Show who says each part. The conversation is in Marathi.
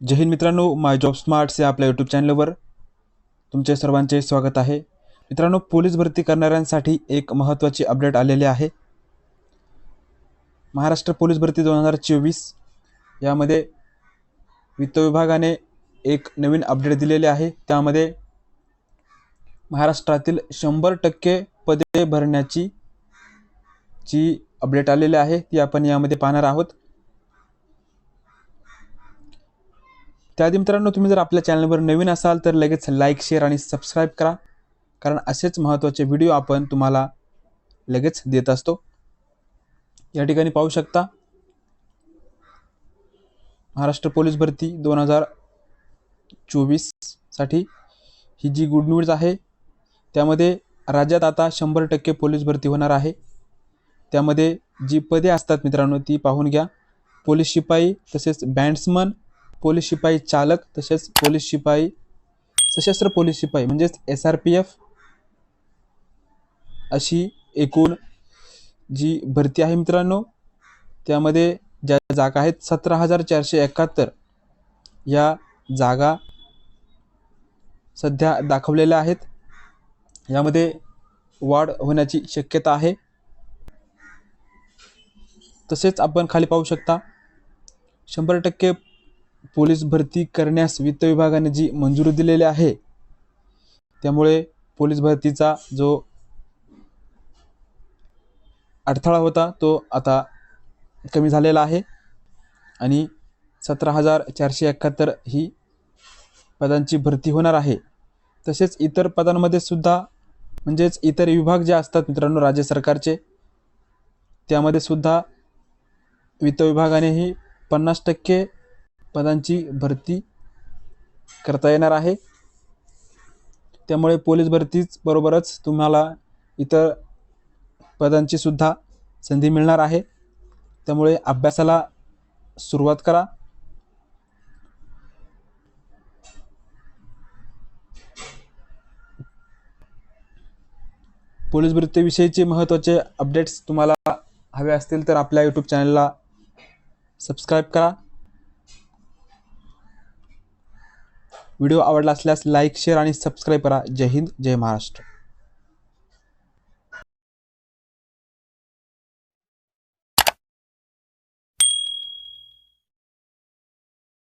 Speaker 1: जय हिंद मित्रांनो माय जॉब स्मार्ट्स या आपल्या यूट्यूब चॅनलवर तुमचे सर्वांचे स्वागत आहे. मित्रांनो पोलीस भरती करणाऱ्यांसाठी एक महत्त्वाची अपडेट आलेली आहे. महाराष्ट्र पोलीस भरती दोन हजार चोवीस यामध्ये वित्त विभागाने एक नवीन अपडेट दिलेले आहे. त्यामध्ये महाराष्ट्रातील शंभर टक्के पदे भरण्याची जी अपडेट आलेली आहे ती आपण यामध्ये पाहणार आहोत. त्याआधी मित्रांनो तुम्ही जर आपल्या चॅनलवर नवीन असाल तर लगेच लाईक शेअर आणि सबस्क्राईब करा. कारण असेच महत्त्वाचे व्हिडिओ आपण तुम्हाला लगेच देत असतो. या ठिकाणी पाहू शकता महाराष्ट्र पोलीस भरती दोन हजार चोवीससाठी ही जी गुड न्यूज आहे त्यामध्ये राज्यात आता शंभर टक्के पोलीस भरती होणार आहे. त्यामध्ये जी पदे असतात मित्रांनो ती पाहून घ्या. पोलीस शिपाई तसेच बँड्समन पोलीस शिपाई चालक तसेच पोलीस शिपाई सशस्त्र पोलीस शिपाई म्हणजेच एस आर पी एफ अशी एकूण जी भरती आहे मित्रांनो त्यामध्ये ज्या जागा आहेत सतरा हजार चारशे एकाहत्तर या जागा सध्या दाखवलेल्या आहेत. यामध्ये वाढ होण्याची शक्यता आहे. तसेच आपण खाली पाहू शकता शंभर टक्के पोलीस भरती करण्यास वित्त विभागाने जी मंजुरी दिलेली आहे त्यामुळे पोलीस भरतीचा जो अडथळा होता तो आता कमी झालेला आहे. आणि सतरा हजार चारशे एकाहत्तर ही पदांची भरती होणार आहे. तसेच इतर पदांमध्ये सुद्धा म्हणजेच इतर विभाग जे असतात मित्रांनो राज्य सरकारचे त्यामध्ये सुद्धा वित्त विभागानेही पन्नास टक्के पदांची भरती करता येणार आहे. त्यामुळे पोलीस भरतीच बरोबरच तुम्हाला इतर पदांची सुद्धा संधी मिळणार आहे. त्यामुळे अभ्यासाला सुरुवात करा. पोलीस भरतीविषयीचे महत्त्वाचे अपडेट्स तुम्हाला हवे असतील तर आपल्या यूट्यूब चॅनलला सबस्क्राईब करा. व्हिडिओ आवडला असल्यास लाईक शेअर आणि सबस्क्राईब करा. जय हिंद जय महाराष्ट्र.